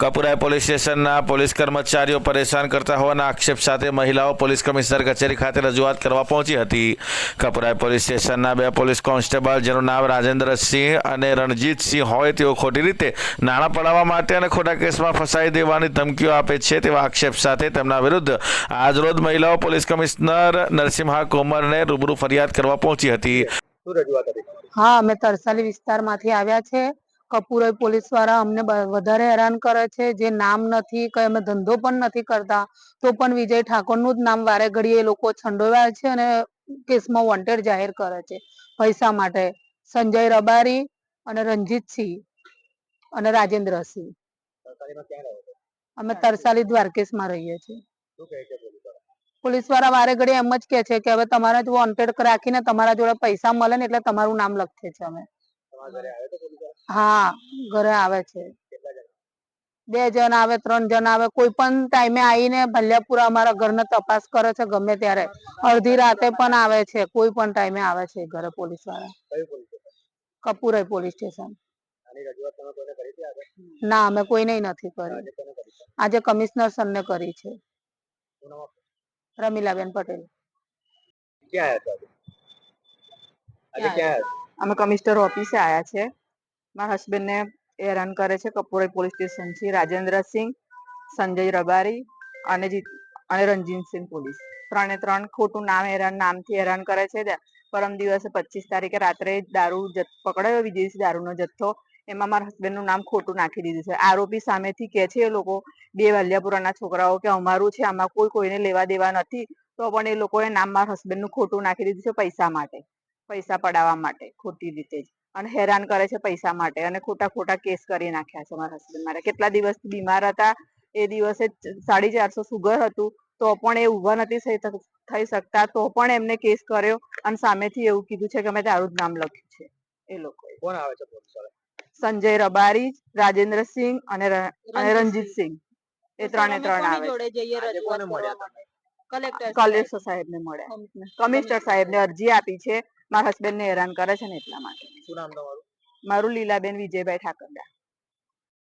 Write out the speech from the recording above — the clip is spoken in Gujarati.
કપુરાઈ પોલીસ સ્ટેશનના પોલીસ કર્મચારીઓ પરેશાન કરતા હોવાના આક્ષેપ સાથે મહિલાઓ પોલીસ કમિશનર કચેરી ખાતે રજૂઆત કરવા પહોંચી હતી. કપુરાય પોલીસ સ્ટેશનના બે પોલીસ કોન્સ્ટેબલ જેનું નામ રાજેન્દ્રસિંહ અને રણજીતસિંહ હોય તેઓ ખોટી રીતે નાણાં પડાવવા માટે અને ખોટા કેસમાં ફસાઈ દેવાની ધમકીઓ આપે છે તેવા આક્ષેપ સાથે તેમના વિરુદ્ધ આજરોજ મહિલાઓ પોલીસ કમિશનર નરસિંહા કોમરને રૂબરૂ ફરિયાદ કરવા પહોંચી હતી. હતી હા અમે તરસાલી વિસ્તારમાંથી આવ્યા છે. કપુરોઈ પોલીસવાળા અમને વધારે હેરાન કરે છે, જે નામ નથી, કઈ અમે ધંધો પણ નથી કરતા, તો પણ વિજય ઠાકોરનું જ નામ વારે ઘડીએ એ લોકો છંડોવ્યા છે અને કેસમાં વોન્ટેડ જાહેર કરે છે, પૈસા માટે. સંજય રબારી અને રંજીતસિંહ અને રાજેન્દ્રસિંહ. સિંહ ક્યાં અમે તરસાલી દ્વારકેશમાં રહીએ છીએ. પોલીસવાળા વારે ઘડી એમ જ કે છે કે હવે તમારા જ વોન્ટેડ રાખીને તમારા જોડે પૈસા મળે ને એટલે તમારું નામ લખે છે અમે. હા ઘરે આવે છે. બે જણ આવે ત્રણ જણ આવે કોઈ પણ ટાઈમે આવીને ભલ્યાપુરા અમારા ઘરને તપાસ કરે છે ગમે ત્યારે. અડધી રાતે પણ આવે છે કોઈ પણ ટાઈમે આવે છે ઘરે પોલીસવાળા કયું police station? Kapurai police station. ના અમે કોઈને નથી કરી. આજે કમિશનર સરને કરી છે? રમીલાબેન પટેલ. ક્યાં આજે? ક્યાં અમે કમિશનર ઓફિસે આયા છે. મારા હસબન્ડને હેરાન કરે છે કપુરાઈ પોલીસ સ્ટેશનથી. રાજેન્દ્રસિંહ, સંજય રબારી અને જીત અને રંજીતસિંહ પોલીસ ત્રણે ત્રણ ખોટું નામ હેરાન નામથી હેરાન કરે છે. પરમ દિવસે પચીસ તારીખે રાત્રે દારૂ પકડાયો વિદેશી દારૂનો જથ્થો. એમાં મારા હસબન્ડનું નામ ખોટું નાખી દીધું છે. આરોપી સામેથી કે છે એ લોકો, બે વાલિયાપુરાના છોકરાઓ કે અમારું છે, આમાં કોઈ કોઈને લેવા દેવા નથી, તો પણ એ લોકોએ નામ મારા હસબન્ડનું ખોટું નાખી દીધું છે પૈસા માટે. પૈસા પડાવવા માટે ખોટી રીતે જ. અને હેરાન કરે છે પૈસા માટે અને ખોટા ખોટા કેસ કરી નાખ્યા છે મારા હસબન્ડ મારા. કેટલા દિવસ બીમાર હતા એ દિવસે સાડી ચારસો સુગર હતું તો પણ એ ઊભા નથી થઈ શકતા તો પણ એમને કેસ કર્યો અને સામેથી એવું કીધું છે કે મેં તારું જ નામ લખ્યું છે. એ લોકો કોણ આવે છે પોલીસ સંજય રબારી રાજેન્દ્રસિંહ અને રણજીત સિંહ એ ત્રણે ત્રણ આવે કલેક્ટર સાહેબ. ને મળ્યા. કમિશનર સાહેબ ને અરજી આપી છે. મારા હસબન્ડ ને હેરાન કરે છે ને એટલા માટે. શું નામ તમારું? મારું લીલાબેન વિજયભાઈ ઠાકરદા